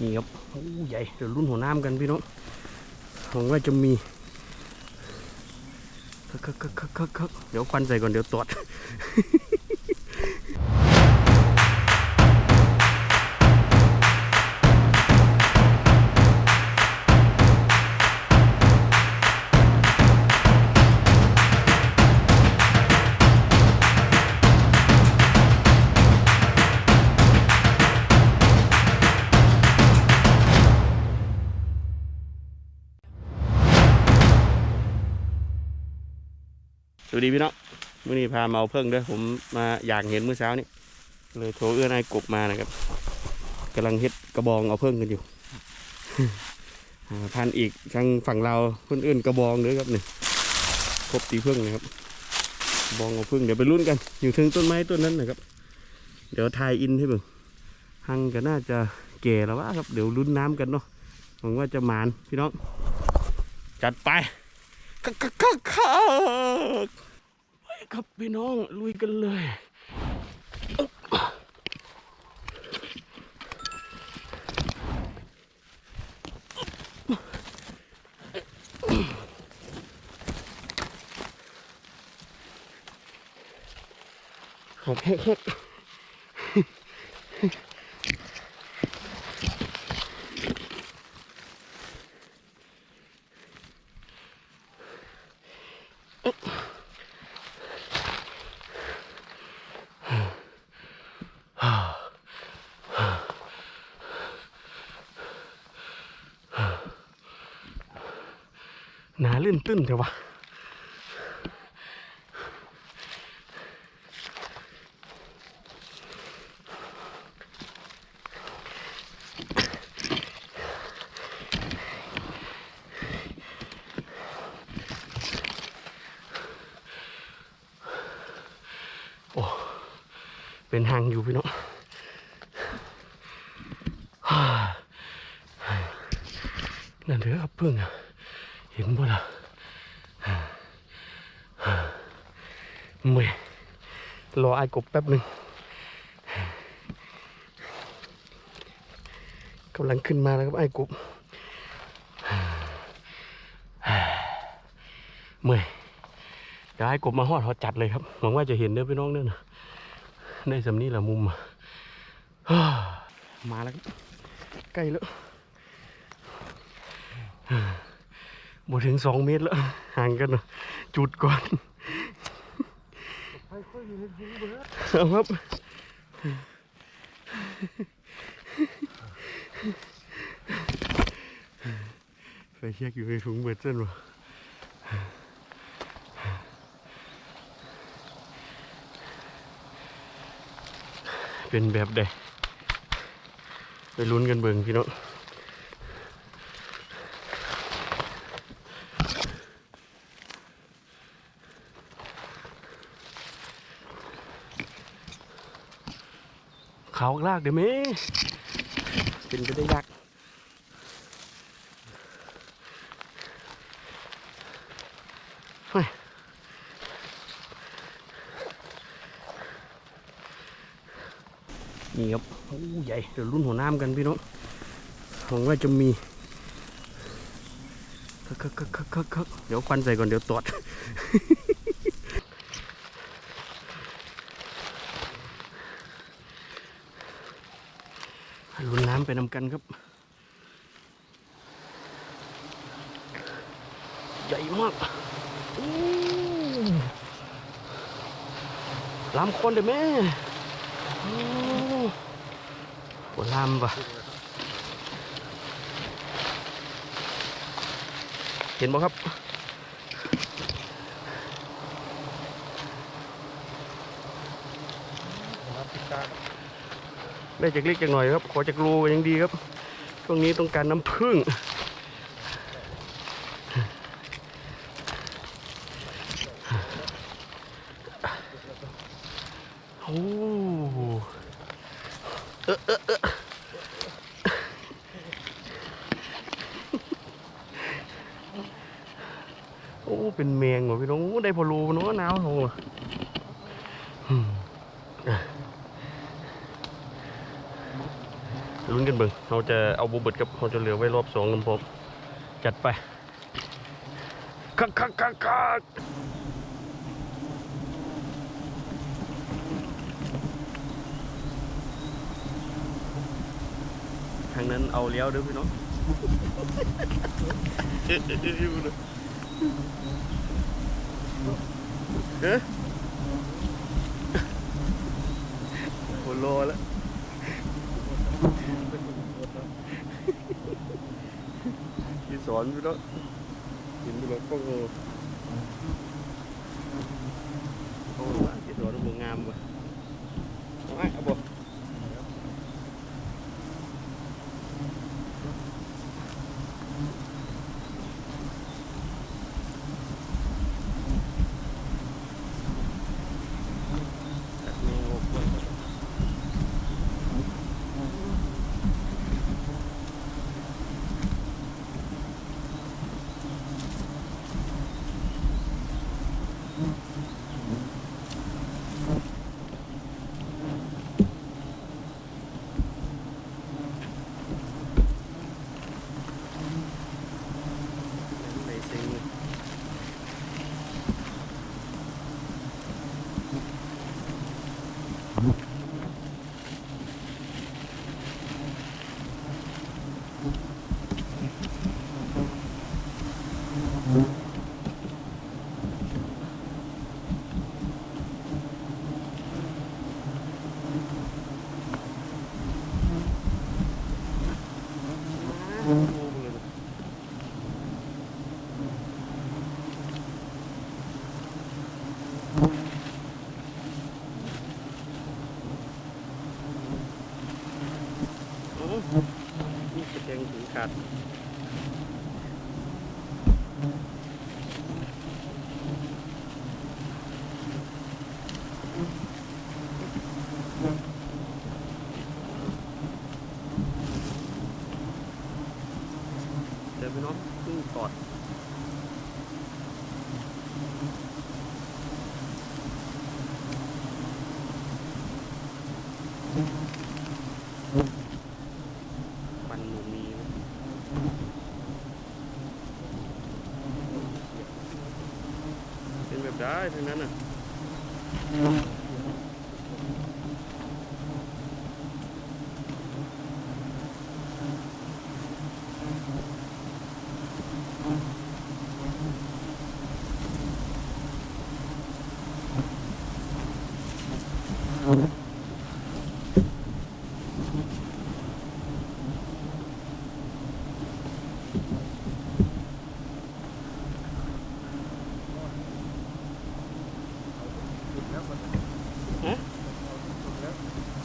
นี่ครับโอ้ใหญ่เดี๋ยวรุ่นหัวน้ำกันพี่น้องหวังว่าจะมีคักคักคักคักคักคักเดี๋ยวควันใส่ก่อนเดี๋ยวตอด วัสดีพี่น้องมื่อนี้พามาเอาเพิ่งเด้อผมมาอยากเห็นเมื่อเช้านี้เลยโทรเอื้อนไอ้กบมานะครับกำลังเฮ็ดกระบองเอาเพิ่งกันอยู่อ่าพันอีกทางฝั่งเราเพื่อนเอื้นกระบองเลยครับนี่ครบตีเพิ่งนะครับกระบองเอาเพิ่งเดี๋ยวไปลุ้นกัน อยู่ถึงต้นไม้ต้นนั้นนะครับ เดี๋ยวทายอินให้เบิ่งหังก็น่าจะแก่แล้ววะครับเดี๋ยวลุ้นน้ำกันเนาะหวังว่าจะหมานพี่น้องจัดไปคักคักคัก ครับพี่น้องลุยกันเลยอึ๊บหอบแฮก หนาลื่นตื้นเถอะวะโอ้เป็นหางอยู่พี่น้องฮ่านั่นเถอะครับเพื่อนอะ เห็นบ่ล่ะเมื่อยรอไอ้กบแป๊บหนึ่งกำลังขึ้นมาแล้วครับไอ้กบเมื่อยเดี๋ยวไอ้กบมาหอดหอดจัดเลยครับหวังว่าจะเห็นเด้อพี่น้องเด้อนะได้สำนี้แหละมุมมาแล้วใกล้แล้ว บ่ถึงสองเมตรแล้ว ห่างกันนะจุดก่อนเอาครับไฟเช็คอยู่ในถุงเบิดเส้นวะเป็นแบบใดไปลุ้นกันเบิ่งพี่น้อง เขาลากเดี๋ยวไหมเป็นไปได้ยากเฮ้ยนี่ครับโอ้ใหญ่ เดี๋ยวรุ่นหัวน้ำกันพี่น้องหวังว่าจะมีคักคักคักคักคักคักเดี๋ยวควันใส่ก่อนเดี๋ยวตอด ลุ้นน้ำไปนำกันครับ ใหญ่มากอู้ลำคนเด้แม่โอ้โหลำปะเห็นบ่ครับ ได้จากเล็กจากหน่อยครับ ขอจากรูยังดีครับช่วงนี้ต้องการน้ำผึ้งโอ้เอะเอะเอะโอ้ เป็นแมงว่ะพี่น้องได้พอรูเนาะหนาวโหอืมอะ ลุ้นกันเบิ่งเราจะเอาบูเบิดกับเราจะเหลือไว้รอบสองกันผมจัดไปคักคักคักคักทางนั้นเอาเลี้ยวเด้อพี่น้องเอ๊ะเอ๊ะเอ๊ะอยู่เลยเอ๊ะโหโลแล้ว ที่สอนพี่น้องกินพี่น้วก็โง่โอ้ยที่สวนมันงามว่ะเอาไอ้เอาบ่ตัดแมงออกก่อน ไหนเซ็งเลยโอ้โหเลย โอ้นี่กระเจงถึงขาดยวพี่น้องเพิ่งกอดปันหมูมีนะเป็น แบบได้ทั้งนั้นน่ะ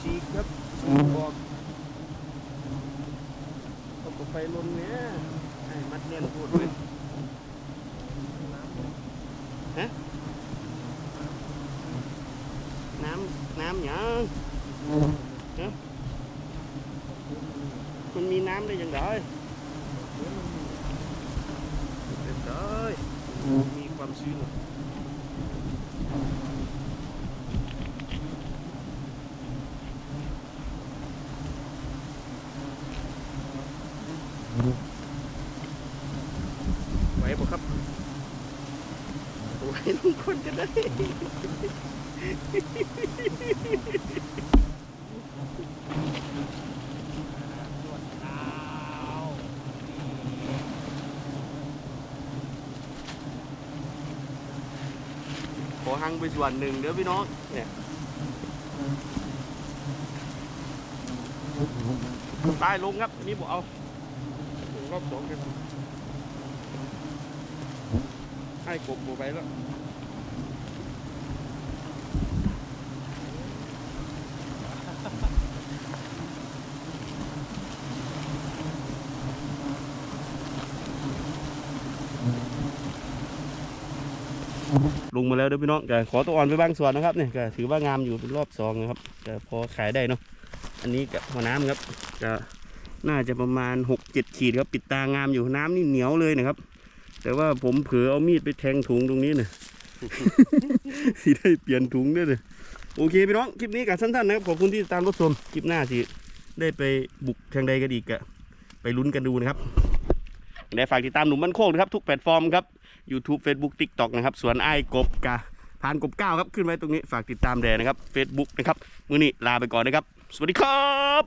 ฉีกครับฉีกบอกเอาไปไฟลมเนี้ยไอ้มัดเน่นพูดเลยฮะน้ำน้ำหยังฮะมันมีน้ำได้ยังไงเรียบร้อยมีความชื้นไหวปะครับไหวทุกคนกันได้ ขอหังไปส่วนหนึ่งเด้อพี่น้องเนี่ยตายลงครับนนี้บอกเอารอบสองกันให้กบบัไปแล้ว ลงมาแล้วเด้อพี่น้องก็ขอตัวอ่อนไปบางส่วนนะครับเนี่ยก็ถือว่างามอยู่เป็นรอบสองนะครับก็พอขายได้เนาะอันนี้กับหัวน้ำครับก็น่าจะประมาณหกเจ็ดขีดครับปิดตางามอยู่น้ำนี่เหนียวเลยนะครับ แต่ว่าผมเผลอเอามีดไปแทงถุงตรงนี้เนี่ยสิได้เปลี่ยนถุงด้วยเลยโอเคพี่น้องคลิปนี้กับสั้นๆนะครับขอบคุณที่ติดตามรับชมคลิปหน้าสิได้ไปบุกทางใดกันอีกอะไปลุ้นกันดูนะครับได้ฝากติดตามหนุ่มมันโคกนะครับทุกแพลตฟอร์มครับ YouTube Facebook TikTok นะครับสวนไอ้กบกะพานกบก้าครับขึ้นไว้ตรงนี้ฝากติดตามแดนะครับ Facebook นะครับ มื้อนี้ลาไปก่อนนะครับ สวัสดีครับ